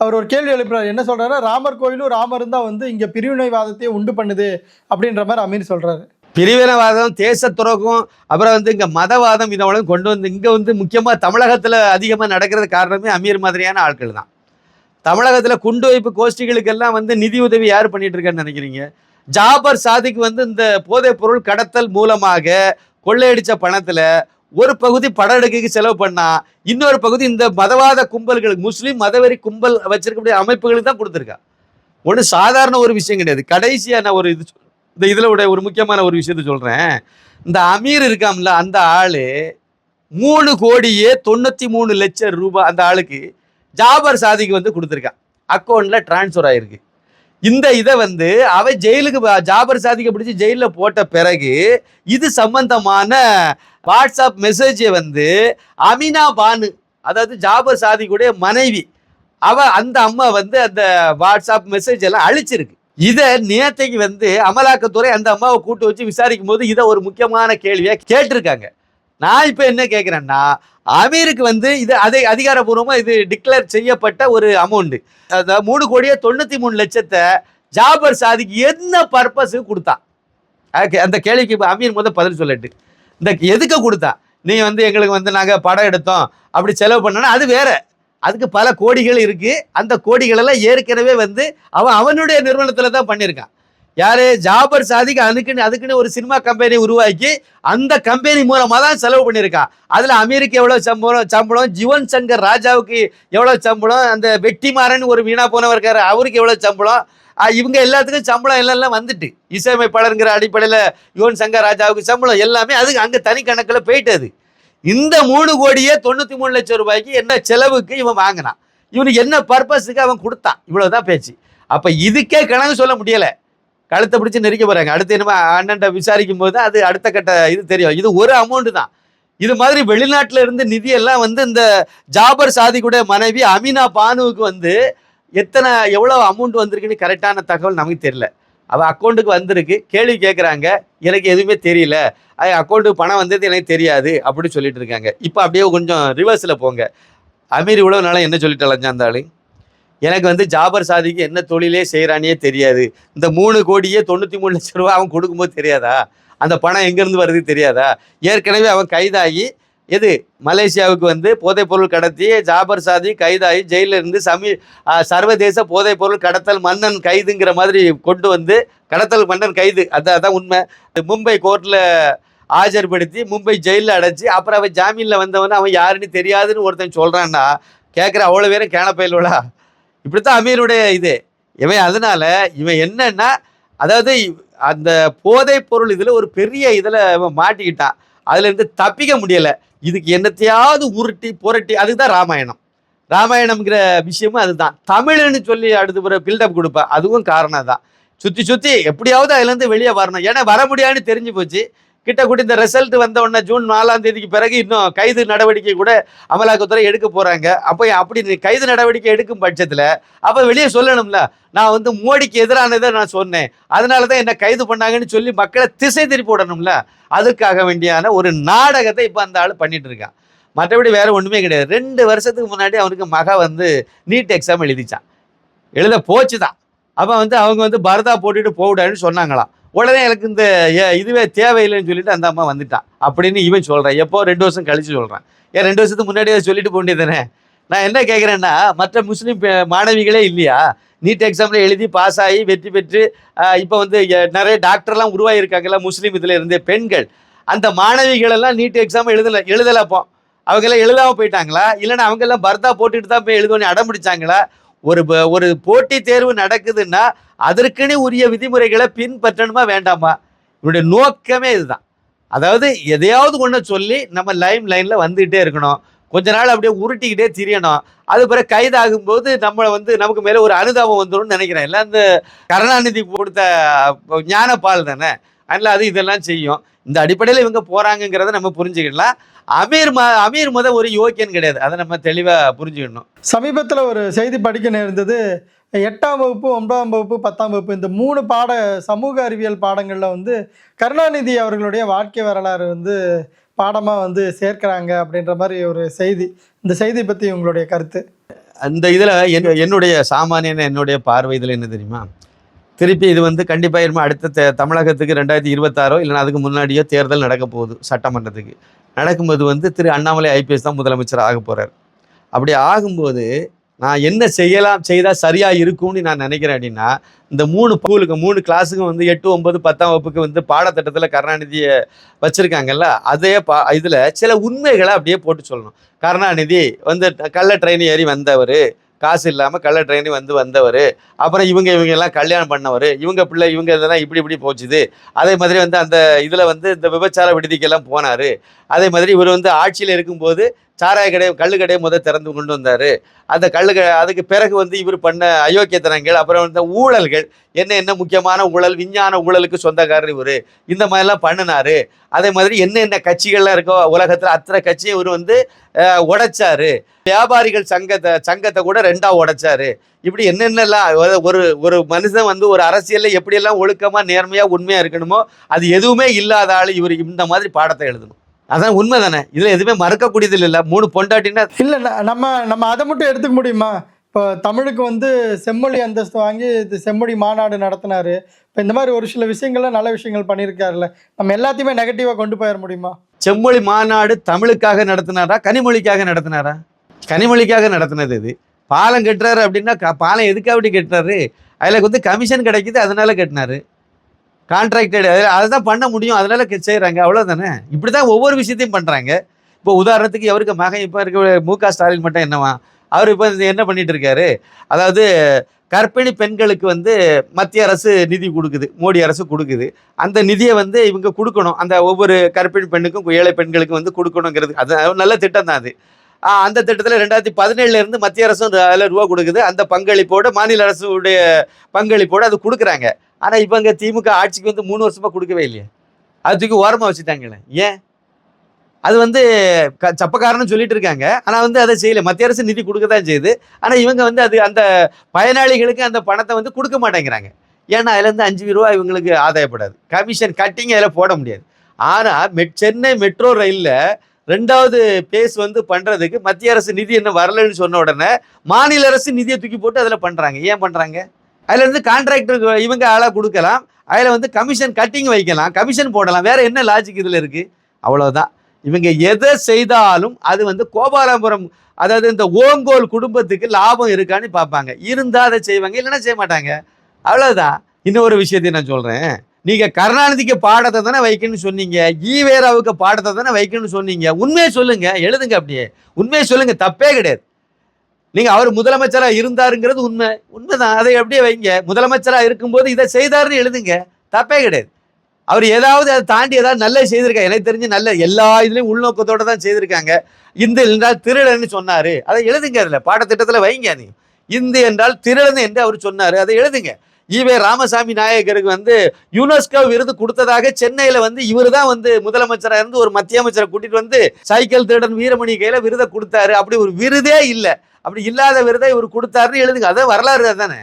அவர் ஒரு கேள்வி எழுப்புறாரு. என்ன சொல்கிறாரு ராமர் கோயிலும் ராமரும் தான் வந்து இங்கே பிரிவினைவாதத்தையே உண்டு பண்ணுது அப்படின்ற மாதிரி அமீர் சொல்கிறாரு பிரிவினவாதம் தேச துரோகம் அப்புறம் வந்து இங்கே மதவாதம் இதெல்லாம் கொண்டு வந்து இங்கே வந்து முக்கியமாக தமிழகத்தில் அதிகமாக நடக்கிறது காரணமே அமீர் மாதிரியான ஆட்கள் தான். தமிழகத்தில் குண்டு வைப்பு கோஷ்டிகளுக்கெல்லாம் வந்து நிதி உதவி யார் பண்ணிட்டு இருக்கான்னு நினைக்கிறீங்க? ஜாபர் சாதிக்கு வந்து இந்த போதைப் பொருள் கடத்தல் மூலமாக கொள்ளையடித்த பணத்தில் ஒரு பகுதி படம் எடுக்கைக்கு செலவு பண்ணா இன்னொரு பகுதி இந்த மதவாத கும்பல்களுக்கு முஸ்லீம் மதவெறி கும்பல் வச்சிருக்கக்கூடிய அமைப்புகளுக்கு தான் கொடுத்துருக்கா. ஒன்று சாதாரண ஒரு விஷயம் கிடையாது. கடைசியான நான் ஒரு இது இந்த இதில் உடைய ஒரு முக்கியமான ஒரு விஷயத்த சொல்கிறேன் இந்த அமீர் இருக்காம்ல அந்த ஆள் மூணு கோடியே தொண்ணூற்றி மூணு லட்சம் ரூபாய் அந்த ஆளுக்கு ஜாபர் சாதிக்கு வந்து கொடுத்துருக்கான். அக்கௌண்ட்டில் டிரான்ஸ்ஃபர் ஆகிருக்கு இந்த இதை வந்து அவ ஜெயிலுக்கு ஜாபர் சாதிக்க பிடிச்சி ஜெயிலில் போட்ட பிறகு இது சம்பந்தமான வாட்ஸ்அப் மெசேஜை வந்து அமினா பானு அதாவது ஜாபர் சாதிக்குடைய மனைவி அவ அந்த அம்மா வந்து அந்த வாட்ஸ்அப் மெசேஜ் எல்லாம் அழிச்சிருக்கு. இதை நேத்தைக்கு வந்து அமலாக்கத்துறை அந்த அம்மாவை கூட்டு வச்சு விசாரிக்கும் போது இதை ஒரு முக்கியமான கேள்வியை கேட்டிருக்காங்க. நான் இப்போ என்ன கேட்குறேன்னா அமீருக்கு வந்து இது அதை அதிகாரப்பூர்வமாக இது டிக்ளேர் செய்யப்பட்ட ஒரு அமௌண்ட்டு அந்த மூணு கோடியே தொண்ணூற்றி மூணு லட்சத்தை ஜாபர் சாதிக்கு என்ன பர்பஸுக்கு கொடுத்தான் அந்த கேள்விக்கு இப்போ அமீர் முதல் பதில் சொல்லட்டு. இந்த எதுக்கு கொடுத்தா? நீங்கள் வந்து எங்களுக்கு வந்து நாங்கள் படம் எடுத்தோம். அப்படி செலவு பண்ணோன்னா அது வேறு. அதுக்கு பல கோடிகள் இருக்குது அந்த கோடிகளெல்லாம் ஏற்கனவே வந்து அவன் அவனுடைய நிறுவனத்தில் தான் பண்ணியிருக்கான். யார்? ஜாபர் சாதிக்கு அதுக்குன்னு அதுக்குன்னு ஒரு சினிமா கம்பெனி உருவாக்கி அந்த கம்பெனி மூலமாக தான் செலவு பண்ணியிருக்கான். அதில் அமெரிக்கா எவ்வளோ சம்பளம் சம்பளம்? ஜீவன் சங்கர் ராஜாவுக்கு எவ்வளோ சம்பளம்? அந்த வெட்டிமாறன் ஒரு வீணா போனவர் இருக்காரு அவருக்கு எவ்வளோ சம்பளம்? இவங்க எல்லாத்துக்கும் சம்பளம் எல்லாம் வந்துட்டு. இசையமைப்பாளருங்கிற அடிப்படையில் யுவன் சங்கர் ராஜாவுக்கு சம்பளம் எல்லாமே அதுக்கு அங்கே தனி கணக்கில் போயிட்டு அது. இந்த மூணு கோடியே தொண்ணூற்றி மூணு லட்சம் ரூபாய்க்கு என்ன செலவுக்கு இவன் வாங்கினான். இவனுக்கு என்ன பர்பஸுக்கு அவன் கொடுத்தான். இவ்வளவுதான் பேச்சு. அப்போ இதுக்கே கணக்கு சொல்ல முடியலை. கழுத்தை பிடிச்சி நெருக்க போறாங்க. அடுத்து என்னமா அண்ணன்ட்ட விசாரிக்கும் போது அது அடுத்த கட்ட இது தெரியும். இது ஒரு அமௌண்ட் தான். இது மாதிரி வெளிநாட்டில் இருந்து நிதியெல்லாம் வந்து இந்த ஜாபர் சாதிக்குடைய மனைவி அமினா பானுவுக்கு வந்து எத்தனை எவ்வளவு அமௌண்ட் வந்திருக்குன்னு கரெக்டான தகவல் நமக்கு தெரியல. அவள் அக்கௌண்ட்டுக்கு வந்திருக்கு. கேள்வி கேட்குறாங்க எனக்கு எதுவுமே தெரியல. அக்கௌண்ட்டுக்கு பணம் வந்தது எனக்கு தெரியாது அப்படின்னு சொல்லிட்டு இருக்காங்க. இப்போ அப்படியே கொஞ்சம் ரிவர்ஸில் போங்க. அமீர் இவ்வளவு நாளாக என்ன சொல்லிட்டு அலைஞ்சான் எனக்கு வந்து ஜாபர் சாதிக்கு என்ன தொழிலே செய்கிறானே தெரியாது. இந்த மூணு கோடியே தொண்ணூற்றி மூணு லட்சம் ரூபா அவன் கொடுக்கும்போது தெரியாதா? அந்த பணம் எங்கேருந்து வருது தெரியாதா? ஏற்கனவே அவன் கைதாகி எது? மலேசியாவுக்கு வந்து போதைப்பொருள் கடத்தி ஜாபர் சாதி கைதாகி ஜெயிலில் இருந்து சமீ சர்வதேச போதைப்பொருள் கடத்தல் மன்னன் கைதுங்கிற மாதிரி கொண்டு வந்து கடத்தல் மன்னன் கைது. அதான் அதான் உண்மை. மும்பை கோர்ட்டில் ஆஜர்படுத்தி மும்பை ஜெயிலில் அடைச்சி அப்புறம் அவன் ஜாமீனில் வந்தவன் அவன் யாருன்னு தெரியாதுன்னு ஒருத்தன் சொல்கிறான்னா கேட்குற அவ்வளோ பேரும் கேனப்பயிலோடா இப்படித்தான் அமீருடைய இது. இவன் அதனால் இவன் என்னன்னா அதாவது அந்த போதைப்பொருள் இதில் ஒரு பெரிய இதில் இவன் மாட்டிக்கிட்டான். அதுலேருந்து தப்பிக்க முடியலை. இதுக்கு என்னத்தையாவது உருட்டி புரட்டி அதுக்கு தான் ராமாயணம். ராமாயணம்ங்கிற விஷயமும் அதுதான். தமிழ்னு சொல்லி அடுத்து ஒரு பில்டப் கொடுப்பேன் அதுவும் காரணம் தான் சுற்றி சுற்றி எப்படியாவது அதுலேருந்து வெளியே வரணும். ஏன்னா வர முடியாதுன்னு தெரிஞ்சு போச்சு. கிட்ட கூட இந்த ரிசல்ட் வந்த உடனே ஜூன் நாலாம் தேதிக்கு பிறகு இன்னும் கைது நடவடிக்கை கூட அமலாக்கத்துறை எடுக்க போறாங்க. அப்போ அப்படி நீ கைது நடவடிக்கை எடுக்கும் பட்சத்தில் அப்போ வெளியே சொல்லணும்ல. நான் வந்து மோடிக்கு எதிரானதை நான் சொன்னேன். அதனால தான் என்ன கைது பண்ணாங்கன்னு சொல்லி மக்களை திசை திருப்பி விடணும்ல. அதுக்காக வேண்டியான ஒரு நாடகத்தை இப்போ அந்த ஆள் பண்ணிட்டு இருக்கான். மற்றபடி வேற ஒன்றுமே கிடையாது. ரெண்டு வருஷத்துக்கு முன்னாடி அவனுக்கு மக வந்து நீட் எக்ஸாம் எழுதிச்சான். எழுத போச்சு தான் அப்போ வந்து அவங்க வந்து பரதா போட்டுட்டு போவிடான்னு சொன்னாங்களாம். உடனே எனக்கு இந்த ஏ- இதுவே தேவையில்லைன்னு சொல்லிட்டு அந்த அம்மா வந்துட்டான் அப்படின்னு இவன் சொல்கிறேன் எப்போ? ரெண்டு வருஷம் கழிச்சு சொல்கிறான் ஏன் ரெண்டு வருஷத்துக்கு முன்னாடியே சொல்லிட்டு போக வேண்டியதானே நான் என்ன கேட்குறேன்னா மற்ற முஸ்லீம் மாணவிகளே இல்லையா? நீட் எக்ஸாமில் எழுதி பாஸ் ஆகி வெற்றி பெற்று இப்போ வந்து நிறைய டாக்டர்லாம் உருவாகியிருக்காங்கல்ல முஸ்லீம் இதில் இருந்தே பெண்கள். அந்த மாணவிகளெல்லாம் நீட் எக்ஸாம் எழுதலை எழுதலை அப்போ. அவங்க எல்லாம் எழுதாம போயிட்டாங்களா? இல்லைன்னா அவங்க எல்லாம் பர்தா போட்டுட்டு தான் போய் எழுதணும் அடம் பிடிச்சாங்களா? ஒரு ப- ஒரு போட்டி தேர்வு நடக்குதுன்னா அதற்குன்னு உரிய விதிமுறைகளை பின்பற்றணுமா வேண்டாமா? இவருடைய நோக்கமே இதுதான். அதாவது எதையாவது ஒன்று சொல்லி நம்ம லைன் லைனில் வந்துகிட்டே இருக்கணும். கொஞ்ச நாள் அப்படியே உருட்டிக்கிட்டே திரியணும். அது பிறகு கைதாகும்போது நம்மளை வந்து நமக்கு மேலே ஒரு அனுதாபம் வந்துடும் நினைக்கிறேன். எல்லாம் இந்த கருணாநிதி கொடுத்த ஞான பால் தானே? அதனால் அது இதெல்லாம் செய்யும். இந்த அடிப்படையில் இவங்க போகிறாங்கங்கிறத நம்ம புரிஞ்சுக்கலாம் அமீர் அமீர் முத ஒரு யோக்கியன் கிடையாது. அதை நம்ம தெளிவாக புரிஞ்சுக்கணும். சமீபத்தில் ஒரு செய்தி படிக்க நேர்ந்தது. எட்டாம் வகுப்பு ஒன்பதாம் வகுப்பு பத்தாம் வகுப்பு இந்த மூணு பாட சமூக அறிவியல் பாடங்களில் வந்து கருணாநிதி அவர்களுடைய வாழ்க்கை வரலாறு வந்து பாடமாக வந்து சேர்க்கிறாங்க அப்படின்ற மாதிரி ஒரு செய்தி. இந்த செய்தி பற்றி உங்களுடைய கருத்து. அந்த இதில் என் என்னுடைய சாமானியன என்னுடைய பார்வை இதில் என்ன தெரியுமா? திருப்பி இது வந்து கண்டிப்பாக இருமா அடுத்த தமிழகத்துக்கு ரெண்டாயிரத்தி இருபத்தாறோ இல்லைனா அதுக்கு முன்னாடியோ தேர்தல் நடக்க போகுது சட்டமன்றத்துக்கு. நடக்கும்போது வந்து திரு அண்ணாமலை ஐபிஎஸ் தான் முதலமைச்சர் ஆக போகிறார் அப்படி ஆகும்போது நான் என்ன செய்யலாம் செய்தால் சரியாக இருக்கும்னு நான் நினைக்கிறேன் அப்படின்னா இந்த மூணு ஸ்கூலுக்கு மூணு கிளாஸுக்கும் வந்து எட்டு ஒன்பது பத்தாம் வகுப்புக்கு வந்து பாடத்திட்டத்தில் கருணாநிதியை வச்சுருக்காங்கல்ல அதே பா இதில் சில உண்மைகளை அப்படியே போட்டு சொல்லணும். கருணாநிதி வந்து கள்ள ட்ரெயின் ஏறி வந்தவர். காசு இல்லாமல் கள்ள ட்ரெயின் வந்து வந்தவர். அப்புறம் இவங்க இவங்க எல்லாம் கல்யாணம் பண்ணவர். இவங்க பிள்ளை இவங்க இதெல்லாம் இப்படி இப்படி போச்சுது. அதே மாதிரி வந்து அந்த இதில் வந்து இந்த விபச்சார விடுதிக்கெல்லாம் போனார். அதே மாதிரி இவர் வந்து ஆட்சியில் இருக்கும்போது சாராய கடை கள்ளு கடையை முதல் திறந்து கொண்டு வந்தார். அந்த கள்ளு அதுக்கு பிறகு வந்து இவர் பண்ண அயோக்கியத்தனங்கள் அப்புறம் இந்த ஊழல்கள் என்ன என்ன முக்கியமான ஊழல் விஞ்ஞான ஊழலுக்கு சொந்தக்காரர் இவர். இந்த மாதிரிலாம் பண்ணினாரு. அதே மாதிரி என்ன என்ன கட்சிகள்லாம் இருக்கோ உலகத்தில் அத்தனை கட்சியும் இவர் வந்து உடைச்சார் உடைச்சாரு. வியாபாரிகள் சங்கத்தை சங்கத்தை கூட ரெண்டாக உடைச்சாரு. இப்படி என்னென்னலாம் ஒரு- ஒரு ஒரு மனுஷன் வந்து ஒரு அரசியலில் எப்படியெல்லாம் ஒழுக்கமாக நேர்மையாக உண்மையாக இருக்கணுமோ அது எதுவுமே இல்லாத ஆள் இவர். இந்த மாதிரி பாடத்தை எழுதணும். அதான் உண்மை தானே இதுல எதுவுமே மறக்கக்கூடியது இல்லை மூணு பொண்டாட்டின்னா இல்லை நம்ம நம்ம அதை மட்டும் எடுத்துக்க முடியுமா? இப்போ தமிழுக்கு வந்து செம்மொழி அந்தஸ்து வாங்கி இது செம்மொழி மாநாடு நடத்தினாரு. இப்போ இந்த மாதிரி ஒரு சில விஷயங்கள்லாம் நல்ல விஷயங்கள் பண்ணியிருக்காருல்ல. நம்ம எல்லாத்தையுமே நெகட்டிவாக கொண்டு போயிட முடியுமா? செம்மொழி மாநாடு தமிழுக்காக நடத்தினாரா? கனிமொழிக்காக நடத்தினாரா? கனிமொழிக்காக நடத்தினது இது. பாலம் கட்டுறாரு அப்படின்னா பாலம் எதுக்காக அப்படி கட்டுறாரு? அதில் வந்து கமிஷன் கிடைக்குது அதனால கட்டினாரு. கான்ட்ராக்டட் அதுதான் பண்ண முடியும். அதனால செய்கிறாங்க அவ்வளோதானே இப்படி தான் ஒவ்வொரு விஷயத்தையும் பண்ணுறாங்க இப்போ உதாரணத்துக்கு எவருக்கு மகன் இப்போ இருக்க மு க. ஸ்டாலின் மட்டும் என்னவா? அவர் இப்போ என்ன பண்ணிட்டு இருக்காரு? அதாவது கர்ப்பிணி பெண்களுக்கு வந்து மத்திய அரசு நிதி கொடுக்குது. மோடி அரசு கொடுக்குது. அந்த நிதியை வந்து இவங்க கொடுக்கணும். அந்த ஒவ்வொரு கர்ப்பிணி பெண்ணுக்கும் ஏழை பெண்களுக்கும் வந்து கொடுக்கணுங்கிறது. அது நல்ல திட்டம் தான் அது. அந்த திட்டத்தில் ரெண்டாயிரத்தி பதினேழுல இருந்து மத்திய அரசும் அதில் ரூபா கொடுக்குது. அந்த பங்களிப்போடு மாநில அரசுடைய பங்களிப்போடு அது கொடுக்குறாங்க. ஆனால் இப்போ இங்கே திமுக ஆட்சிக்கு வந்து மூணு வருஷமாக கொடுக்கவே இல்லையே. அது தூக்கி ஓரமாக வச்சுட்டாங்களே. ஏன்? அது வந்து க சப்பக்காரன்னு சொல்லிட்டு இருக்காங்க. ஆனால் வந்து அதை செய்யலை. மத்திய அரசு நிதி கொடுக்க தான் செய்யுது. ஆனால் இவங்க வந்து அது அந்த பயனாளிகளுக்கு அந்த பணத்தை வந்து கொடுக்க மாட்டேங்கிறாங்க. ஏன்னா அதுலேருந்து அஞ்சு ரூபா இவங்களுக்கு ஆதாயப்படாது. கமிஷன் கட்டிங் அதில் போட முடியாது. ஆனால் மெட் சென்னை மெட்ரோ ரயிலில் ரெண்டாவது பேஸ் வந்து பண்ணுறதுக்கு மத்திய அரசு நிதி என்ன வரலன்னு சொன்ன உடனே மாநில அரசு நிதியை தூக்கி போட்டு அதில் பண்ணுறாங்க ஏன் பண்ணுறாங்க அதில் இருந்து கான்ட்ராக்டர் இவங்க ஆளாக கொடுக்கலாம். அதில் வந்து கமிஷன் கட்டிங் வைக்கலாம். கமிஷன் போடலாம். வேறு என்ன லாஜிக் இதில் இருக்குது அவ்வளோதான் இவங்க எதை செய்தாலும் அது வந்து கோபாலபுரம் அதாவது இந்த ஓங்கோல் குடும்பத்துக்கு லாபம் இருக்கான்னு பார்ப்பாங்க. இருந்தால் அதை செய்வாங்க இல்லைன்னா செய்ய மாட்டாங்க. அவ்வளோதான் இன்னொரு விஷயத்தையும் நான் சொல்கிறேன் நீங்கள் கருணாநிதிக்கு பாடத்தை தானே வைக்கணும்னு சொன்னீங்க. ஈவேராவுக்கு பாடத்தை தானே வைக்கணும்னு சொன்னீங்க. உண்மையை சொல்லுங்கள் எழுதுங்க அப்படியே. உண்மையை சொல்லுங்கள் தப்பே கிடையாது. நீங்க அவர் முதலமைச்சரா இருந்தாருங்கிறது உண்மை. உண்மைதான். அதை அப்படியே வைங்க. முதலமைச்சரா இருக்கும்போது இதை செய்தாருன்னு எழுதுங்க. தப்பே கிடையாது. அவர் ஏதாவது அதை தாண்டி ஏதாவது நல்ல செய்திருக்காங்க எனக்கு தெரிஞ்சு நல்ல எல்லா இதுலையும் உள்நோக்கத்தோட தான் செய்திருக்காங்க. இந்து என்றால் திருடன்னு சொன்னாரு. அதை எழுதுங்க அதில். பாடத்திட்டத்தில் வைங்க நீ இந்து என்றால் திருடன் என்று அவர் சொன்னாரு. அதை எழுதுங்க. ஈவே ராமசாமி நாயகருக்கு வந்து யுனெஸ்கோ விருது கொடுத்ததாக சென்னையில வந்து இவர் தான் வந்து முதலமைச்சராக இருந்து ஒரு மத்திய அமைச்சரை கூட்டிட்டு வந்து சைக்கிள் திருடன் வீரமணி கையில விருதை கொடுத்தாரு. அப்படி ஒரு விருதே இல்லை. அப்படி இல்லாத விருதை இவர் கொடுத்தாருன்னு எழுதுங்க. அதான் வரலாறு தானே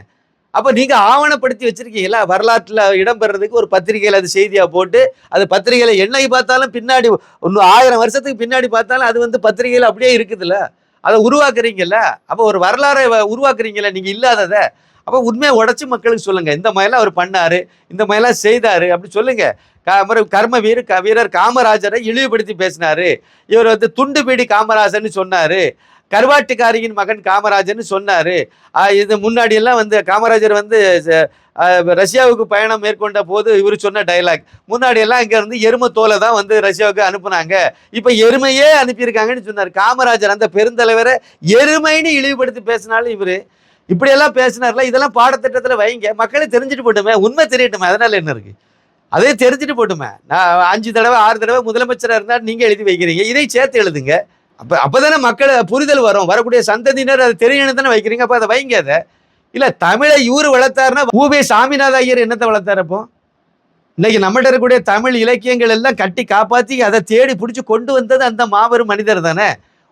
அப்போ நீங்கள் ஆவணப்படுத்தி வச்சிருக்கீங்களா? வரலாற்றில் இடம்பெறதுக்கு ஒரு பத்திரிகையில் அது செய்தியாக போட்டு அது பத்திரிகையில் என்னை பார்த்தாலும் பின்னாடி இன்னும் ஆயிரம் வருஷத்துக்கு பின்னாடி பார்த்தாலும் அது வந்து பத்திரிகையில் அப்படியே இருக்குதுல்ல. அதை உருவாக்குறீங்கல்ல. அப்போ ஒரு வரலாறை வ- உருவாக்குறீங்கல்ல. நீங்கள் இல்லாததை. அப்போ உண்மையை உடச்சி மக்களுக்கு சொல்லுங்கள் இந்த மாதிரிலாம் அவர் பண்ணார். இந்த மாதிரிலாம் செய்தார். அப்படி சொல்லுங்கள் க- கர்ம வீர க- வீரர் காமராஜரை இழிவுபடுத்தி பேசினாரு. இவர் வந்து துண்டு பீடி காமராஜர்னு சொன்னார். கருவாட்டுக்காரியின் மகன் காமராஜர்னு சொன்னாரு. இது முன்னாடி எல்லாம் வந்து காமராஜர் வந்து ச- ரஷ்யாவுக்கு பயணம் மேற்கொண்ட போது இவர் சொன்ன டைலாக் முன்னாடி எல்லாம் இங்க இருந்து எருமை தோலை தான் வந்து ரஷ்யாவுக்கு அனுப்புனாங்க. இப்ப எருமையே அனுப்பியிருக்காங்கன்னு சொன்னார். காமராஜர் அந்த பெருந்தலைவரை எருமைன்னு இழிவுபடுத்தி பேசினாலும் இவரு இப்படியெல்லாம் பேசினார்ல இதெல்லாம் பாடத்திட்டத்துல வைங்க. மக்களை தெரிஞ்சுட்டு போட்டுமே உண்மை தெரியட்டுமே அதனால என்ன இருக்கு? அதே தெரிஞ்சுட்டு போட்டுமே. நான் அஞ்சு தடவை ஆறு தடவை முதலமைச்சராக இருந்தால் நீங்கள் எழுதி வைக்கிறீங்க இதை சேர்த்து எழுதுங்க. அப்ப அப்பதானே மக்கள் புரிதல் வரும். வரக்கூடிய சந்ததியினர் அதை தெரியணும் தானே வைக்கிறீங்க. அப்ப அதை வைங்க அதை. இல்ல தமிழை இவரு வளர்த்தாருன்னா ஊபே சாமிநாத ஐயர் என்னத்தை வளர்த்தாரு அப்போ? இன்னைக்கு நம்மகிட்ட இருக்கக்கூடிய தமிழ் இலக்கியங்கள் எல்லாம் கட்டி காப்பாத்தி அதை தேடி பிடிச்சி கொண்டு வந்தது அந்த மாபெரும் மனிதர் தானே?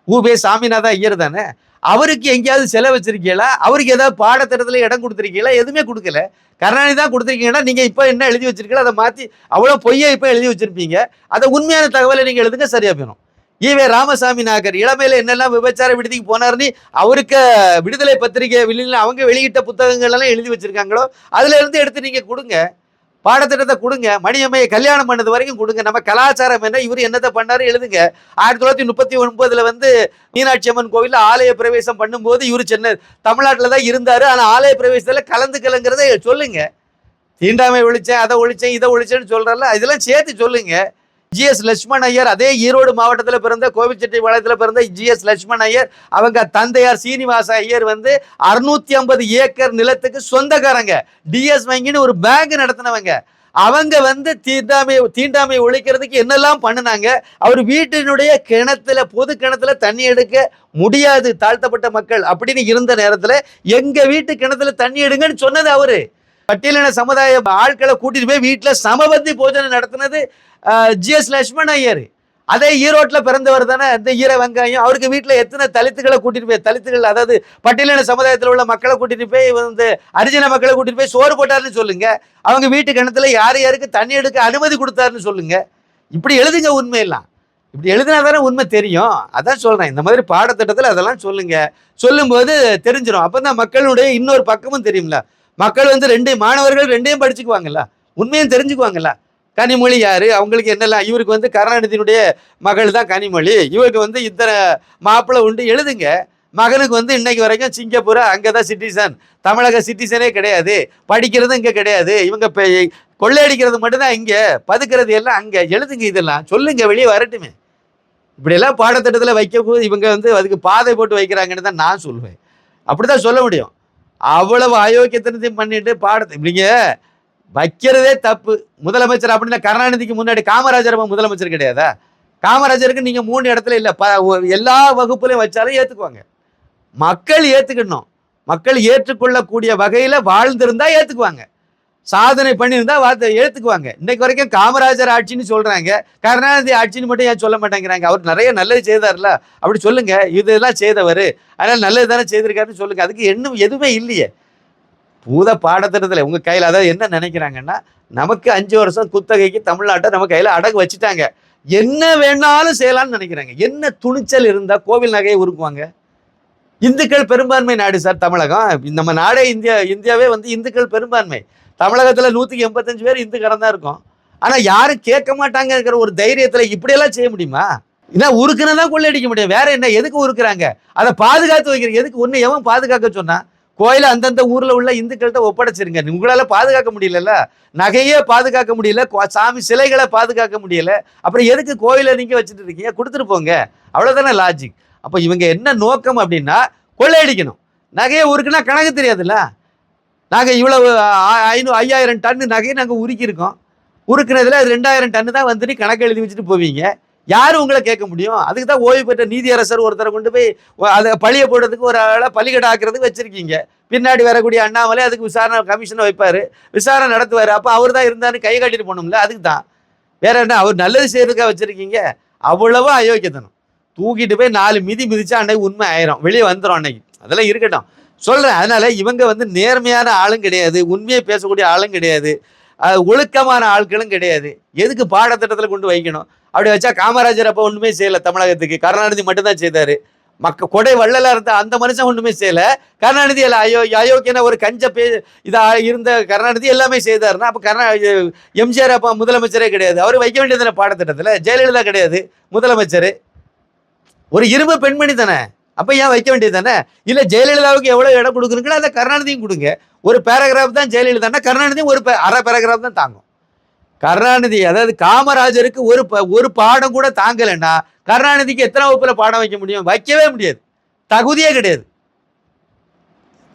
ஊபே சாமிநாத ஐயர் தானே? அவருக்கு எங்கேயாவது செலவு வச்சிருக்கீங்களா? அவருக்கு ஏதாவது பாடத்திட்டத்தில் இடம் கொடுத்துருக்கீங்களா? எதுவுமே கொடுக்கல. கருணாநிதி தான் கொடுத்துருக்கீங்கன்னா நீங்க இப்போ என்ன எழுதி வச்சிருக்கீங்களோ அதை மாற்றி அவ்வளோ பொய்யை இப்போ எழுதி வச்சிருப்பீங்க. அதை உண்மையான தகவலை நீங்கள் எழுதுங்க சரியா போயிடும் ஈவே ராமசாமி நாகர் இளமையில என்னெல்லாம் விபச்சார விடுதிக்கு போனாருன்னு அவருக்கு விடுதலை பத்திரிகை வெளியில் அவங்க வெளியிட்ட புத்தகங்கள் எல்லாம் எழுதி வச்சிருக்காங்களோ அதுல இருந்து எடுத்து நீங்க கொடுங்க. பாடத்திட்டத்தை கொடுங்க. மணியம்மையை கல்யாணம் பண்ணது வரைக்கும் கொடுங்க. நம்ம கலாச்சாரம் என்ன இவர் என்னத்தை பண்ணாரு எழுதுங்க. ஆயிரத்தி தொள்ளாயிரத்தி முப்பத்தி ஒன்பதுல வந்து மீனாட்சி அம்மன் கோவில்ல ஆலய பிரவேசம் பண்ணும்போது இவர் சென்னை தமிழ்நாட்டில் தான் இருந்தாரு. ஆனால் ஆலய பிரவேசத்தில் கலந்துக்கலங்கிறத சொல்லுங்க. தீண்டாமை ஒழிச்சேன் அதை ஒழிச்சேன் இதை ஒழிச்சேன்னு சொல்றல இதெல்லாம் சேர்த்து ஜி ஜிஎஸ் லட்சுமண் ஐயர் அதே ஈரோடு மாவட்டத்தில் பிறந்த கோவிச்செட்டிப்பாளையத்தில் பிறந்த ஜிஎஸ் லட்சுமண் ஐயர். அவங்க தந்தையார் சீனிவாச ஐயர் வந்து அறுநூத்தி ஐம்பது ஏக்கர் நிலத்துக்கு சொந்தக்காரங்க. டிஎஸ் வங்கின்னு ஒரு பேங்க் நடத்தினவங்க. அவங்க வந்து தீண்டாமை தீண்டாமை ஒழிக்கிறதுக்கு என்னெல்லாம் பண்ணுனாங்க? அவர் வீட்டினுடைய கிணத்துல பொது கிணத்துல தண்ணி எடுக்க முடியாது தாழ்த்தப்பட்ட மக்கள் அப்படின்னு இருந்த நேரத்தில் எங்க வீட்டு கிணத்துல தண்ணி எடுங்கன்னு சொன்னது அவரு. பட்டியலின சமுதாய ஆட்களை கூட்டிட்டு போய் வீட்டில் சமபந்தி போஜனை நடத்தினது ஜிஎஸ் லட்சுமண் ஐயர். அதே ஈரோட்டில் பிறந்தவர் தானே இந்த ஈர வெங்காயம். அவருக்கு வீட்டில் எத்தனை தலித்துகளை கூட்டிட்டு போய் தலித்துகள் அதாவது பட்டியலின சமுதாயத்தில் உள்ள மக்களை கூட்டிட்டு போய் வந்து அரிஜன மக்களை கூட்டிட்டு போய் சோறு போட்டாருன்னு சொல்லுங்க. அவங்க வீட்டு கிணத்துல யார் யாருக்கு தண்ணி எடுக்க அனுமதி கொடுத்தாருன்னு சொல்லுங்க. இப்படி எழுதுங்க உண்மையெல்லாம். இப்படி எழுதினா தானே உண்மை தெரியும். அதான் சொல்கிறேன் இந்த மாதிரி பாடத்திட்டத்தில் அதெல்லாம் சொல்லுங்க. சொல்லும்போது தெரிஞ்சிடும் அப்போ தான் மக்களுடைய இன்னொரு பக்கமும் தெரியும்ல. மக்கள் வந்து ரெண்டு மாணவர்கள் ரெண்டையும் படிச்சுக்குவாங்கல்ல. உண்மையும் தெரிஞ்சுக்குவாங்கல்ல. கனிமொழி யாரு? அவங்களுக்கு என்னெல்லாம் இவருக்கு வந்து கருணாநிதியினுடைய மகள் தான் கனிமொழி. இவருக்கு வந்து இத்தனை மாப்பிள்ளை உண்டு. எழுதுங்க. மகனுக்கு வந்து இன்னைக்கு வரைக்கும் சிங்கப்பூர் அங்கே தான் சிட்டிசன் தமிழக சிட்டிசனே கிடையாது. படிக்கிறது இங்கே கிடையாது. இவங்க இப்போ கொள்ளையடிக்கிறது மட்டும்தான் இங்கே. பதுக்கிறது எல்லாம் அங்கே. எழுதுங்க இதெல்லாம். சொல்லுங்க. வெளியே வரட்டுமே. இப்படியெல்லாம் பாடத்திட்டத்தில் வைக்க இவங்க வந்து அதுக்கு பாதை போட்டு வைக்கிறாங்கன்னு தான் நான் சொல்லுவேன் அப்படி தான் சொல்ல முடியும். அவ்வளவு அயோக்கியத்தனத்தையும் பண்ணிட்டு பாடத்தை இப்படிங்க வைக்கிறதே தப்பு. முதலமைச்சர் அப்படின்னா கருணாநிதிக்கு முன்னாடி காமராஜர் முதலமைச்சர் கிடையாதா? காமராஜருக்கு நீங்கள் மூணு இடத்துல இல்லை. ப- எல்லா வகுப்புலையும் வச்சாலும் ஏற்றுக்குவாங்க மக்கள் ஏற்றுக்கணும் மக்கள் ஏற்றுக்கொள்ளக்கூடிய வகையில் வாழ்ந்திருந்தால் ஏற்றுக்குவாங்க சாதனை பண்ணியிருந்தா வார்த்தை எழுத்துக்குவாங்க. இன்னைக்கு வரைக்கும் காமராஜர் ஆட்சின்னு சொல்றாங்க. கருணாநிதி ஆட்சின்னு மட்டும் ஏன் சொல்ல மாட்டேங்கிறாங்க? அவர் நிறைய நல்லது செய்தார்ல. அப்படி சொல்லுங்க. இதெல்லாம் செய்தவர். அதனால நல்லது தானே செய்திருக்காருன்னு சொல்லுங்க. அதுக்கு இன்னும் எதுவுமே இல்லையே. பூத பாடத்திட்டத்தில் உங்க கையில் அதாவது என்ன நினைக்கிறாங்கன்னா நமக்கு அஞ்சு வருஷம் குத்தகைக்கு தமிழ்நாட்டை நம்ம கையில் அடகு வச்சுட்டாங்க. என்ன வேணாலும் செய்யலாம்னு நினைக்கிறாங்க. என்ன துணிச்சல் இருந்தால் கோவில் நகையை உருக்குவாங்க? இந்துக்கள் பெரும்பான்மை நாடு சார் தமிழகம். நம்ம நாடே இந்தியா இந்தியாவே வந்து இந்துக்கள் பெரும்பான்மை. தமிழகத்தில் நூற்றுக்கு எண்பத்தஞ்சு பேர் இந்துக்காரன் தான் இருக்கும். ஆனால் யாரும் கேட்க மாட்டாங்கிற ஒரு தைரியத்தில் இப்படியெல்லாம் செய்ய முடியுமா? இதான் உருக்குனா கொள்ளையடிக்க முடியும்? வேற என்ன எதுக்கு உருக்குறாங்க? அதை பாதுகாத்து வைக்கிறீங்க. எதுக்கு ஒன்று எவன் பாதுகாக்க சொன்னா கோயிலை அந்தந்த ஊரில் உள்ள இந்துக்கள்கிட்ட ஒப்படைச்சிருங்க. உங்களால் பாதுகாக்க முடியலல்ல. நகையே பாதுகாக்க முடியல. கோ- சாமி சிலைகளை பாதுகாக்க முடியல. அப்புறம் எதுக்கு கோயிலை நீங்கள் வச்சுட்டு இருக்கீங்க? கொடுத்துட்டு போங்க. அவ்வளோதானே லாஜிக் அப்போ இவங்க என்ன நோக்கம் அப்படின்னா கொள்ளையடிக்கணும் நகையை உருக்குன்னா கணக்கு தெரியாதுல்ல? நாங்கள் இவ்வளவு ஆ- ஐநூ ஐயாயிரம் டன்னு நகையை நாங்கள் உருக்கியிருக்கோம். உருக்குனதில் அது ரெண்டாயிரம் டன்னு தான் வந்துட்டு கணக்கு எழுதி வச்சுட்டு போவீங்க. யாரும் உங்களை கேட்க முடியும்? அதுக்கு தான் ஓய்வு பெற்ற நீதியரசர் ஒருத்தரை கொண்டு போய் அதை பழிய போடுறதுக்கு ஒரு ஆளை பள்ளிக்கடை ஆக்கிறதுக்கு வச்சுருக்கீங்க. பின்னாடி வரக்கூடிய அண்ணாமலை அதுக்கு விசாரணை கமிஷனை வைப்பார். விசாரணை நடத்துவார். அப்போ அவர் தான் இருந்தாருன்னு கை காட்டிட்டு போகணும்ல அதுக்கு தான். வேற என்ன அவர் நல்லது செய்யறதுக்காக வச்சுருக்கீங்க? அவ்வளவோ அயோக்கியத்தனம். தூக்கிட்டு போய் நாலு மிதி மிதிச்சா அன்னைக்கு உண்மை ஆயிரும். வெளியே வந்துடும் அன்னைக்கு. அதெல்லாம் இருக்கட்டும். சொல்கிறேன் அதனால் இவங்க வந்து நேர்மையான ஆளும் கிடையாது உண்மையை பேசக்கூடிய ஆளும் கிடையாது ஒழுக்கமான ஆட்களும் கிடையாது. எதுக்கு பாடத்திட்டத்தில் கொண்டு வைக்கணும்? அப்படி வச்சா காமராஜர் அப்போ ஒன்றுமே செய்யலை தமிழகத்துக்கு. கருணாநிதி மட்டும்தான் செய்தார். மக்க கொடை வள்ளலாக இருந்த அந்த மனுஷன் ஒன்றுமே செய்யலை. கருணாநிதி எல்லாம் அயோ அயோக்கியன ஒரு கஞ்ச பே இதாக இருந்த கருணாநிதி எல்லாமே செய்தார்னா அப்போ கருணா எம்ஜிஆர் அப்போ முதலமைச்சரே கிடையாது. அவர் வைக்க வேண்டியது பாடத்திட்டத்தில்? ஜெயலலிதா கிடையாது முதலமைச்சர். ஒரு இரும்பு பெண்மணி தானே? அப்போ ஏன் வைக்க வேண்டியது தானே இல்லை ஜெயலலிதாவுக்கு எவ்வளோ இடம் கொடுக்குறீங்களோ அதை கருணாநிதியும் கொடுங்க. ஒரு பேராகிராஃப் தான் ஜெயலலிதானா கருணாநிதியும் ஒரு அரை பேராகிராஃப் தான் தாங்கும். கருணாநிதி அதாவது காமராஜருக்கு ஒரு ப- ஒரு பாடம் கூட தாங்கலைன்னா கருணாநிதிக்கு எத்தனை வகுப்பில் பாடம் வைக்க முடியும்? வைக்கவே முடியாது. தகுதியே கிடையாது.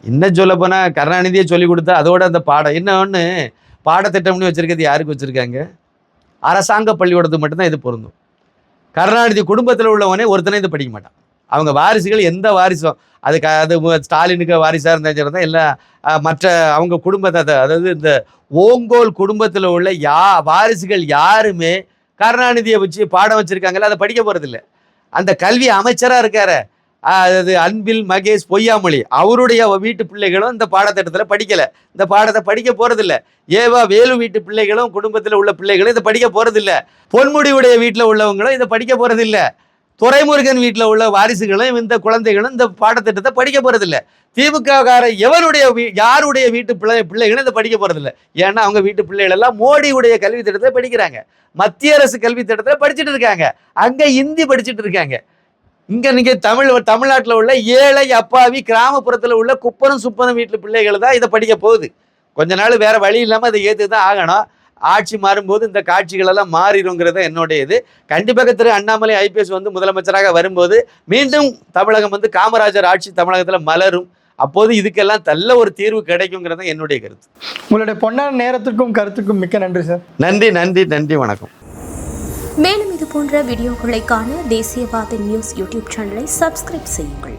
என்ன சொல்ல போனால் கருணாநிதியை சொல்லி கொடுத்தா அதோட அந்த பாடம் என்ன ஒன்று பாடத்திட்டம்னு வச்சுருக்கிறது யாருக்கு வச்சிருக்காங்க? அரசாங்க பள்ளிக்கூடத்துக்கு மட்டும்தான் இது பொருந்தும். கருணாநிதி குடும்பத்தில் உள்ளவனே ஒருத்தனே இது படிக்க மாட்டான். அவங்க வாரிசுகள் எந்த வாரிசும். அது க அது ஸ்டாலினுக்கு வாரிசாக இருந்தாலும் தான் இல்லை மற்ற அவங்க குடும்பத்தை அதாவது இந்த ஓங்கோல் குடும்பத்தில் உள்ள யா வாரிசுகள் யாருமே கருணாநிதியை வச்சு பாடம் வச்சுருக்காங்கல்ல அதை படிக்க போகிறதில்ல அந்த கல்வி அமைச்சராக இருக்கார். அது அன்பில் மகேஷ் பொய்யாமொழி. அவருடைய வீட்டு பிள்ளைகளும் இந்த பாடத்திட்டத்தில் படிக்கலை. இந்த பாடத்தை படிக்க போகிறதில்ல ஏவா வேலு வீட்டு பிள்ளைகளும் குடும்பத்தில் உள்ள பிள்ளைகளும் இதை படிக்க போகிறதில்ல பொன்முடியுடைய வீட்டில் உள்ளவங்களும் இதை படிக்க போகிறதில்ல துரைமுருகன் வீட்டில் உள்ள வாரிசுகளும் இந்த குழந்தைகளும் இந்த பாடத்திட்டத்தை படிக்க போகிறதில்ல திமுககார எவனுடைய வீ யாருடைய வீட்டு பிள்ளை பிள்ளைகளும் இதை படிக்க போகிறதில்ல ஏன்னா அவங்க வீட்டு பிள்ளைகள் எல்லாம் மோடியுடைய கல்வி திட்டத்தை படிக்கிறாங்க. மத்திய அரசு கல்வி திட்டத்தை படிச்சுட்டு இருக்காங்க. அங்கே ஹிந்தி படிச்சுட்டு இருக்காங்க. இங்கே நீங்கள் தமிழ் தமிழ்நாட்டில் உள்ள ஏழை அப்பாவி கிராமப்புறத்தில் உள்ள குப்பனும் சுப்பனும் வீட்டு பிள்ளைகள் தான் இதை படிக்க போகுது. கொஞ்ச நாள் வேறு வழி இல்லாமல் அதை ஏற்று தான் ஆகணும். ஆட்சி மாறும்போது இந்த காட்சிகள் எல்லாம் மாறிடுங்கிறது என்னுடைய இது கண்டிப்பாக திரு அண்ணாமலை ஐபிஎஸ் வந்து முதலமைச்சராக வரும்போது மீண்டும் தமிழகம் வந்து காமராஜர் ஆட்சி தமிழகத்தில் மலரும். அப்போது இதுக்கெல்லாம் நல்ல ஒரு தீர்வு கிடைக்குங்கிறது என்னுடைய கருத்து. உங்களுடைய பொன்னான நேரத்திற்கும் கருத்துக்கும் மிக்க நன்றி சார். நன்றி நன்றி நன்றி வணக்கம். மேலும் இது போன்ற வீடியோக்களை காண தேசியவாத நியூஸ் யூடியூப் சேனலை சப்ஸ்கிரைப் செய்யுங்கள்.